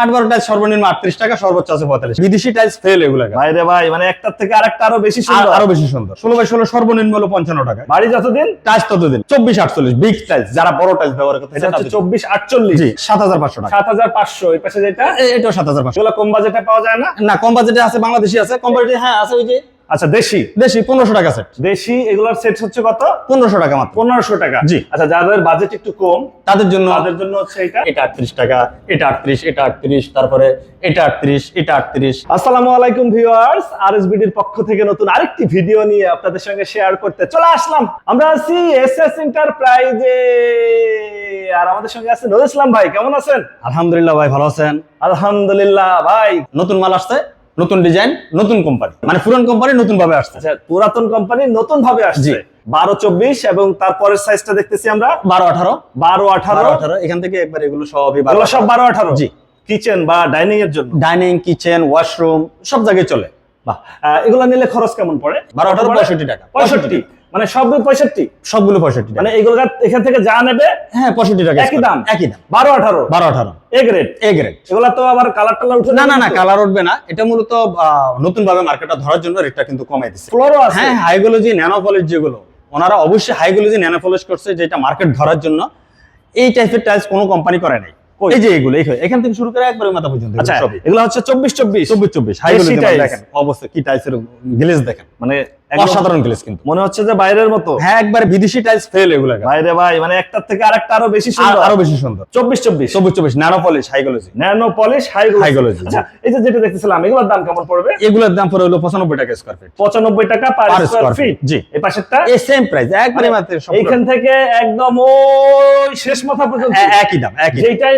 আট বারো টাইলস সর্বনিম্ন আটত্রিশ টাকা সর্বোচ্চ আছে পঁয়তাল্লিশ। বিদেশি টাইলস ফেল এগুলো ভাই রে ভাই মানে একটার থেকে আরেকটা আরও বেশি সুন্দর। আরও বেশি সুন্দর। ষোলো বাই ষোলো সর্বনিম্ন হলো পঞ্চান্ন টাকা। বাড়ি যতদিন? টাইলস ততদিন। চব্বিশ আটচল্লিশ বিগ টাইলস যারা বড় টাইলস ব্যবহার করতে এটা হচ্ছে চব্বিশ আটচল্লিশ। সাত হাজার পাঁচশো টাকা। সাত হাজার পাঁচশো এই পাশে যেটা? এটাও সাত হাজার পাঁচশো। কম বাজেটে পাওয়া যায় না? না কম বাজেটে আছে বাংলাদেশি আছে। কম বাজেটে হ্যাঁ আছে ওই যে আচ্ছা দেশি? দেশি পনেরোশো টাকা সেট দেশি এগুলোর সেট হচ্ছে কত? পনেরোশো টাকা মাত্র। পনেরোশো টাকা। জি। আচ্ছা যাদের বাজেট একটু কম তাদের জন্য তাদের জন্য হচ্ছে এটা? এটা আটত্রিশ টাকা এটা আটত্রিশ এটা আটত্রিশ তারপরে এটা আটত্রিস এটা আটত্রিশ। আসসালামু আলাইকুম ভিউয়ার্স আরএসবিডির পক্ষ থেকে নতুন আরেকটি ভিডিও নিয়ে আপনাদের সঙ্গে শেয়ার করতে চলে আসলাম। আমরা আছি এসএস এন্টারপ্রাইজে আর আমাদের সঙ্গে আছে নজর ইসলাম ভাই কেমন আছেন? আলহামদুলিল্লাহ ভাই ভালো আছেন। আলহামদুলিল্লাহ ভাই। নতুন মাল আসছে? নতুন ডিজাইন নতুন কোম্পানি মানে পুরান কোম্পানি নতুন ভাবে আসছে। আচ্ছা পুরাতন কোম্পানি নতুন ভাবে আসছে বারো চব্বিশ এবং তারপরের সাইজটা দেখতেছি আমরা। বারো আঠারো। বারো আঠারো। আঠারো। এখান থেকে একবার এগুলো সবই বারো সব বারো আঠারো। জি। কিচেন বা ডাইনিং এর জন্য। ডাইনিং কিচেন ওয়াশরুম সব জায়গায় চলে। বাহ। এগুলো নিলে খরচ কেমন পড়ে? বারো আঠারো পঁয়ষট্টি টাকা। পঁয়ষট্টি। মানে সব পঁয়ষট্টি? সবগুলো পঁয়ষট্টি মানে এগুলো এখান থেকে যা নেবে হ্যাঁ পঁয়ষট্টি টাকা একই দাম? একই দাম। বারো আঠারো? বারো আঠারো। এ গ্রেড এ গ্রেড এগুলা তো আবার কালার টালার উঠে না না না কালার উঠবে না। এটা মূলত নতুন ভাবে মার্কেটটা ধরার জন্য রেটটা কিন্তু কমাই দিচ্ছে ফ্লোরও আছে। হ্যাঁ হাইগুলোজি ন্যানোপলিশ যেগুলো ওনারা অবশ্যই হাইগোলজি ন্যানোপলিশ করছে যেটা মার্কেট ধরার জন্য। এই টাইপের টাইলস কোনো কোম্পানি করে নাই। এই যে এগুলো এখান থেকে শুরু করে একবারে মাথা পর্যন্ত আচ্ছা এগুলো হচ্ছে চব্বিশ চব্বিশ। চব্বিশ চব্বিশ। হাইগুলোজি দেখেন অবশ্যই কি টাইলসের গ্লেজ দেখেন। মানে অসাধারণ কিন্তু। মনে হচ্ছে যে বাইরের মতো। হ্যাঁ একবার বিদেশি টাইলস ফেল এগুলো বাইরে ভাই মানে একটার থেকে আরেকটা আরও বেশি সুন্দর। আরও বেশি সুন্দর। চব্বিশ চব্বিশ। চব্বিশ চব্বিশ nano polish high glossy nano polish high High-glossy, আচ্ছা এই যে যেটা দেখতেছিলাম এগুলোর দাম কেমন পড়বে? এগুলোর দাম পড়ে হলো পঁচানব্বই টাকা স্কোয়ার ফিট পঁচানব্বই টাকা পার স্কোয়ার ফিট জি। এই পাশেরটা? এই সেম প্রাইস একবারে মাত্র সব এইখান থেকে একদম ওই শেষ মাথা পর্যন্ত। একই দাম একই যেটাই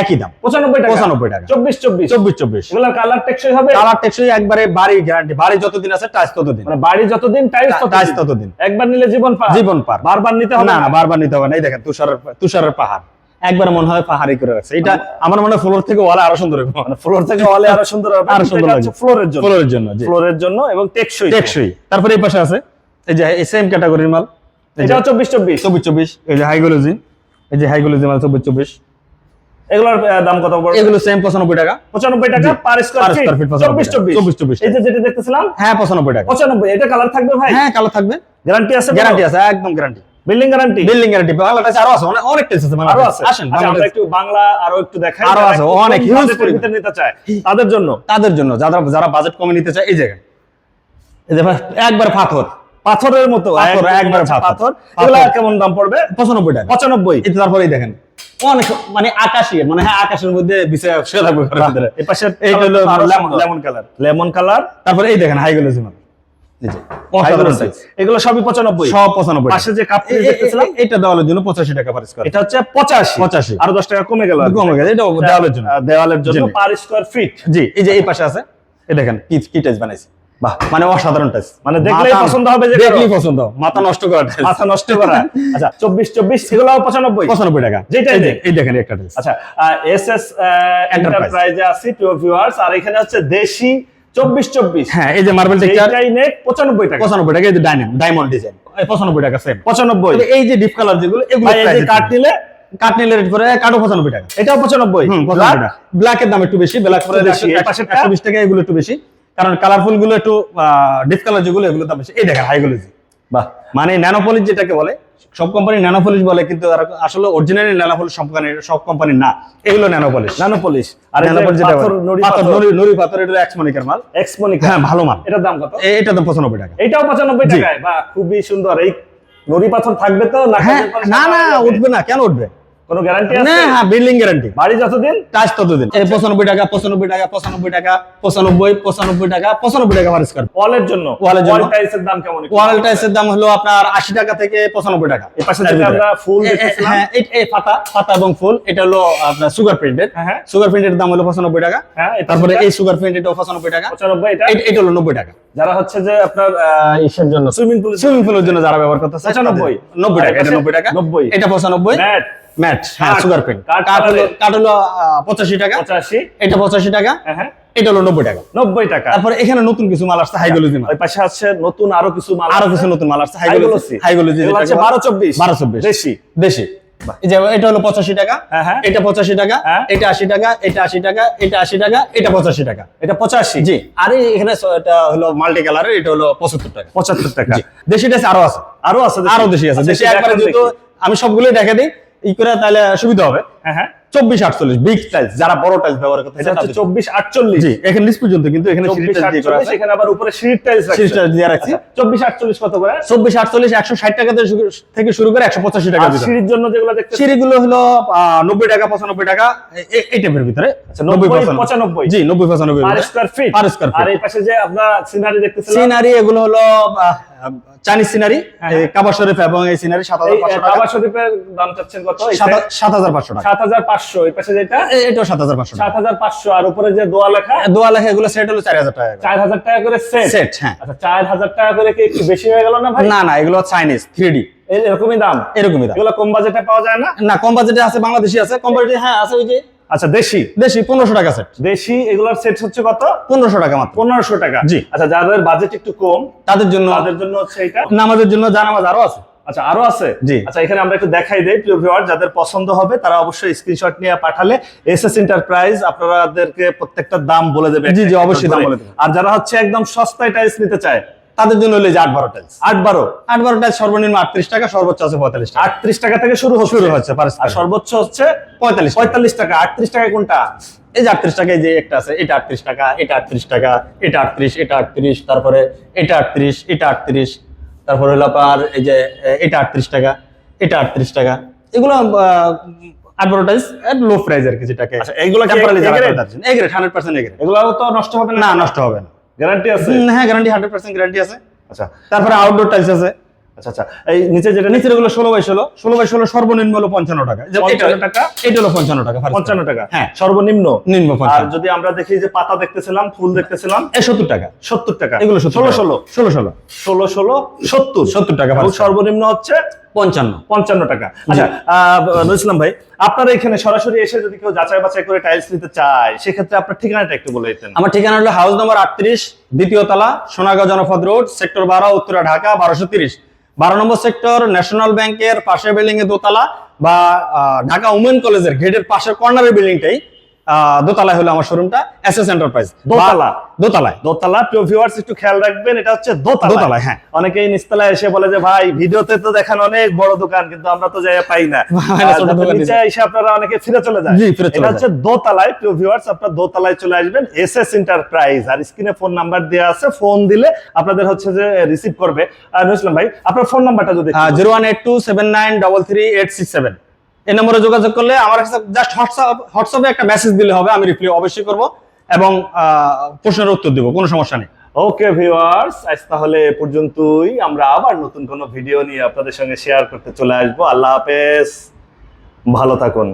একই দাম। পঁচানব্বই টাকা। 95 টাকা। চব্বিশ চব্বিশ। চব্বিশ চব্বিশ। এগুলোর কালার টেকসই হবে? কালার টেকসই একবারে বাড়ি গ্যারান্টি বাড়ি যতদিন আছে টাইস ততদিন। মানে বাড়ি যতদিন টাইস ততদিন। একবার নিলে জীবন পার। জীবন পার। বারবার নিতে হবে না বারবার নিতে হবে না। এই দেখেন তুষারের তুষারের পাহাড়। একবার মনে হয় পাহাড়ি করে রাখছে এটা আমার মনে হয় ফ্লোর থেকে ওয়ালা আরও সুন্দর হবে। মানে ফ্লোর থেকে হলে আরও সুন্দর হবে। আরও সুন্দর লাগবে। ফ্লোরের জন্য। ফ্লোরের জন্য ফ্লোরের জন্য এবং টেকসই। টেকসই। তারপরে এই পাশে আছে। এই যে এই সেম ক্যাটাগরির মাল। এটাও চব্বিশ চব্বিশ। চব্বিশ চব্বিশ। এই যে হাইগোলজি এই যে হাইগোলজি মাল চব্বিশ চব্বিশ। এগুলোর দাম কত এগুলো সেম পঁচানব্বই টাকা। পঁচানব্বই টাকা per square feet square feet চব্বিশ 95 চব্বিশ। চব্বিশ, চব্বিশ। এই যে যেটা দেখতেছিলাম? হ্যাঁ পঁচানব্বই টাকা। পঁচানব্বই এটা কালার থাকবে ভাই? হ্যাঁ কালো থাকবে। গ্যারান্টি আছে গ্যারান্টি আছে একদম guarantee building guarantee building guarantee আরও আছে অনেক অনেক আছে আরও আছে? আসেন আচ্ছা, আমরা একটু বাংলা আরও একটু দেখাই আরও আছে, অনেক পরিমাণ। ভিতরে নিতে চায় তাদের জন্য। তাদের জন্য যারা যারা বাজেট কমে নিতে চায় এই জায়গায় এই যে একবার পাথর। পাথরের মতো পাথর, একবার পাথর। এগুলা কেমন দাম পড়বে? পঁচানব্বই টাকা। পঁচানব্বই। এটা তারপরেই দেখেন। অনেক মানে আকাশি মানে হ্যাঁ আকাশের মধ্যে শুয়ে থাকবে ঘরের ভিতরে। এই পাশে এইটা হলো লেমন কালার। Lemon colour. তারপরে এই দেখেন। এগুলো সবই পঁচানব্বই। সব পঁচানব্বই। পাশে যে কাপ দেখতেছিলাম এটা দেওয়ালের জন্য পঁচাশি টাকা পার স্কোয়ার এটা হচ্ছে পঁচাশি। 85 আরও দশ টাকা কমে গেল। কমে এটা দেওয়ালের জন্য। দেওয়ালের জন্য। জি। পার স্কোয়ার ফিট জি এই যে এই পাশে আছে। এই দেখেন কি কি বানাইছি। বাহ মানে অসাধারণ টাইস মানে দেখলেই পছন্দ হবে যে দেখলেই পছন্দ। মাথা নষ্ট করা টাইস মাথা নষ্ট করা। আচ্ছা চব্বিশ চব্বিশ এগুলাও পঁচানব্বই? পঁচানব্বই টাকা। যেটাই এই দেখেন একটা টাইস আচ্ছা এস এস এন্টারপ্রাইজে আছি টু ভিউয়ার্স আর এখানে হচ্ছে দেশি চব্বিশ চব্বিশ। হ্যাঁ এই যে মার্বেল টেক্সচার নেক পঁচানব্বই টাকা। পঁচানব্বই টাকা এই যে ডায়মন্ড ডিজাইন পঁচানব্বই টাকা সেম পঁচানব্বই। এই যে ডিপ কালার যেগুলো এগুলো এই যে কাঠ নিলে কাঠ নিলে রেট পঁচানব্বই টাকা। এটাও পঁচানব্বই? পঁচানব্বই ব্ল্যাকের দাম একটু বেশি ব্ল্যাক পাশেরটা? একশো বিশ টাকা এগুলো একটু বেশি। কারণ কালারফুলগুলো একটু ডিপ কালার যেগুলো এগুলো দাম বেশি এই দেখেন হাইগুলোজি বাহ। মানে ন্যানোপলিশ যেটাকে বলে সব কোম্পানি ন্যানোপলিশ বলে কিন্তু আসলে অরিজিনালি ন্যানোপলিশ সব কোম্পানি সব কোম্পানি না। এগুলো ন্যানোপলিশ নানো পলিশ আর ন্যানোপলিশ যেটা। নুড়ি পাথর নুড়ি নুড়ি পাথর এটা এক্সমনিকের মাল। এক্সমনিকা হ্যাঁ ভালো মাল। এটার দাম কত? এটা দাম পঁচানব্বই টাকা। এটাও পঁচানব্বই জি। টাকায়? বা খুবই সুন্দর। এই নুড়ি পাথর থাকবে তো না হ্যাঁ না না উঠবে না। কেন উঠবে? কোনো গ্যারান্টি না হ্যাঁ বিল্ডিং গ্যারান্টি বাড়ি যতদিন? টাচ ততদিন। এই পঁচানব্বই টাকা পঁচানব্বই টাকা পঁচানব্বই টাকা পঁচানব্বই পঁচানব্বই টাকা পঁচানব্বই টাকা পার স্কোয়ার ওয়ালের জন্য? ওয়ালের জন্য। টাইলসের দাম কেমন ওয়াল টাইসের দাম হলো আপনার আশি টাকা থেকে পঁচানব্বই টাকা। এই পাশে যেটা আমরা ফুল হ্যাঁ এই- পাতা পাতা এবং ফুল এটা হলো আপনার সুগার প্রিন্টেড হ্যাঁ, হ্যাঁ। সুগার প্রিন্টের দাম হলো পঁচানব্বই টাকা। হ্যাঁ তারপরে এই সুগার প্রিন্ট এটা পঁচানব্বই টাকা। পঁচানব্বই এটা এটা হলো নব্বই টাকা। যারা হচ্ছে যে আপনার ইসের জন্য। সুইমিং পুল সুইমিং পুলের জন্য যারা ব্যবহার করতেছে পঁচানব্বই। তাদের- নব্বই টাকা এটা এটা নব্বই টাকা। নব্বই। এটা পঁচানব্বই। ম্যাট ম্যাট হ্যাঁ সুগার কাঠ কাঠ হলো পঁচাশি টাকা। পঁচাশি। এটা পঁচাশি টাকা। হ্যাঁ হ্যাঁ। এটা হলো নব্বই টাকা। নব্বই টাকা। তারপরে এখানে নতুন কিছু মাল আসছে হাইগোলজি মাল। ওই পাশে আছে নতুন আরও কিছু মাল আরও কিছু নতুন মাল আসছে হাইগোলজি হাইগোলজি। বারো চব্বিশ। বারো চব্বিশ। দেশি। দেশি। এটা হলো পঁচাশি টাকা। হ্যাঁ। এটা পঁচাশি টাকা। এটা আশি টাকা এটা আশি টাকা এটা আশি টাকা এটা পঁচাশি টাকা। এটা পঁচাশি। জি। আর এখানে এটা হলো মাল্টি কালারের এটা হলো পঁচাত্তর টাকা। পঁচাত্তর টাকা। দেশি টাইস আরও আছে। আরও আছে আরও দেশি আছে। আচ্ছা, দেশি একবারে যেহেতু আমি সবগুলোই দেখে দিই ই করে তাহলে সুবিধা হবে। হ্যাঁ হ্যাঁ। চব্বিশ আটচল্লিশ বিগ টাইলস যারা বড় টাইলস ব্যবহার করতে এটা হচ্ছে চব্বিশ আটচল্লিশ। এখানে পর্যন্ত কিন্তু এখানে এখানে আবার উপরে সিঁড়ির টাইলস টাইলস দিয়ে রাখছি। চব্বিশ আটচল্লিশ কত করে? চব্বিশ আটচল্লিশ একশো ষাট টাকা থেকে শুরু- করে একশো পঁচাশি টাকা আর সিঁড়ির জন্য যেগুলো দেখতে সিঁড়িগুলো হলো নব্বই টাকা পঁচানব্বই টাকা এই টাইপের ভিতরে। আচ্ছা, 90, 95 জি নব্বই পঁচানব্বই per square feet Per square feet। আর এই পাশে যে আপনার সিনারি দেখতেছিলাম সিনারি এগুলো হলো চাইনিজ সিনারি হ্যাঁ। কাবা শরীফ এবং এই সিনারি সাত হাজার পাঁচশো কাবা শরীফের দাম চাচ্ছেন কত? সাত হাজার পাঁচশো সাত হাজার পাঁচশো এই পাশে যেটা? এটাও সাত হাজার পাঁচশো সাত হাজার পাঁচশো আর উপরে যে দোয়া লেখা? দোয়া লেখা এগুলো সেট হলো চার হাজার টাকা চার হাজার টাকা করে সেট সেট হ্যাঁ। আচ্ছা চার হাজার টাকা করে কি একটু বেশি হয়ে গেল না ভাই? না না এগুলো চাইনিজ থ্রি ডি এরকমই দাম? এরকমই দাম। এগুলো কম বাজেটে পাওয়া যায় না? না কম বাজেটে আছে বাংলাদেশি আছে। কম বাজেটে হ্যাঁ আছে ওই যে আচ্ছা দেশি? দেশি পনেরোশো টাকা সেট দেশি এগুলোর সেট হচ্ছে কত? পনেরোশো টাকা মাত্র। পনেরোশো টাকা। জি। আচ্ছা যাদের বাজেট একটু কম তাদের জন্য তাদের জন্য হচ্ছে এটা? নামাজের জন্য জানামাজ আরও আছে। আচ্ছা আরও আছে? জি। আচ্ছা এখানে আমরা একটু দেখাই দেই প্রিয় ভিউয়ার যাদের পছন্দ হবে তারা অবশ্যই স্ক্রিনশট নিয়ে পাঠালে এসএস এন্টারপ্রাইজ আপনাদেরকে প্রত্যেকটা দাম বলে দেবে। জি, জি, অবশ্যই দাম বলে দেবে। আর যারা হচ্ছে একদম সস্তায় টাইলস নিতে চায় তাদের জন্য যে আট বারো টাইলস আট বারো? আট বারো টাইলস সর্বনিম্ন আটত্রিশ টাকা সর্বোচ্চ আছে পঁয়তাল্লিশ টাকা। আটত্রিশ টাকা থেকে শুরু শুরু হচ্ছে আর সর্বোচ্চ হচ্ছে পঁয়তাল্লিশ। পঁয়তাল্লিশ টাকা। আটত্রিশ টাকা কোনটা? এই যে আটত্রিশ টাকা যে একটা আছে এটা আটত্রিশ টাকা এটা আটত্রিশ টাকা এটা আটত্রিশ এটা আটত্রিশ তারপরে এটা আটত্রিশ এটা আটত্রিশ তারপরে হলো আপনার এই যে এটা আটত্রিশ টাকা এটা আটত্রিশ টাকা। এগুলো আহ, আট লো প্রাইস আর কি যেটাকে আচ্ছা, এইগুলো কি temporarily যারা A-grade? করে তাদের জন্য। A-grade, 100% A-grade। এগুলো তো নষ্ট হবে না নষ্ট হবে না। গ্যারান্টি আছে? হ্যাঁ গ্যারান্টি হান্ড্রেড পার্সেন্ট গ্যারান্টি আছে। আচ্ছা। তারপরে আউটডোর টাইলস আছে। আচ্ছা আচ্ছা। এই নিচে যেটা বাই ষোলো। ষোলো বাই ষোলো সর্বনিম্ন হলো পঞ্চান্ন টাকা। এটা- টাকা? এটা হলো পঞ্চান্ন টাকা per পঞ্চান্ন square। টাকা। হ্যাঁ। সর্বনিম্ন। নিম্ন আর যদি আমরা দেখি যে পাতা দেখতেছিলাম ফুল দেখতেছিলাম এই সত্তর টাকা। সত্তর টাকা। এগুলো সত্তর ষোলো টাকা। ষোলো। ষোলো ষোলো। ষোলো ষোলো সত্তর। সত্তর টাকা per সর্বনিম্ন হচ্ছে পঞ্চান্ন। পঞ্চান্ন টাকা। আচ্ছা নজরুল ভাই আপনারা এখানে সরাসরি এসে যদি কেউ যাচাই বাছাই করে টাইলস নিতে চায় সেক্ষেত্রে আপনার ঠিকানাটা একটু বলে দিতেন। আমার ঠিকানা হলো হাউস নম্বর আটত্রিশ দ্বিতীয় তলা সোনাগাঁও জনপদ রোড সেক্টর বারো উত্তরা ঢাকা বারোশো তিরিশ। বারো নম্বর সেক্টর ন্যাশনাল ব্যাংকের পাশের বিল্ডিং এ দোতলা বা ঢাকা উমেন কলেজের গেটের পাশের কর্নারের বিল্ডিংটাই দোতলায় হলো আমার শোরুমটা এস এস এন্টারপ্রাইজ দোতলা? দোতলায়। দোতলা প্রিয় ভিউয়ার্স একটু খেয়াল রাখবেন এটা হচ্ছে দোতলা। দোতলায়, হ্যাঁ। অনেকেই নিচতলায় এসে বলে যে ভাই ভিডিওতে তো দেখান অনেক বড় দোকান কিন্তু আমরা তো জায়গা পাই না। নিচে এসে আপনারা অনেকে ফিরে চলে যায়। জি, ফিরে চলে এটা হচ্ছে দোতলায় প্রিয় ভিউয়ার্স আপনারা দোতলায় চলে আসবেন এস এস এন্টারপ্রাইজ আর স্ক্রিনে ফোন নাম্বার দেওয়া আছে ফোন দিলে আপনাদের হচ্ছে যে রিসিভ করবে। আর নজরুল ভাই আপনার ফোন নাম্বারটা যদি zero one eight two seven nine double three eight six seven এই নম্বরে যোগাযোগ করলে আমার কাছে জাস্ট হোয়াটসঅ্যাপ হোয়াটসঅ্যাপে একটা মেসেজ দিলে হবে, আমি রিপ্লাই অবশ্যই করব এবং প্রশ্নের উত্তর দেব, কোনো সমস্যা নেই। ওকে ভিউয়ার্স আজ তাহলে পর্যন্তই। আমরা আবার নতুন কোনো ভিডিও নিয়ে আপনাদের সঙ্গে শেয়ার করতে চলে আসব। আল্লাহ হাফেজ। ভালো থাকুন।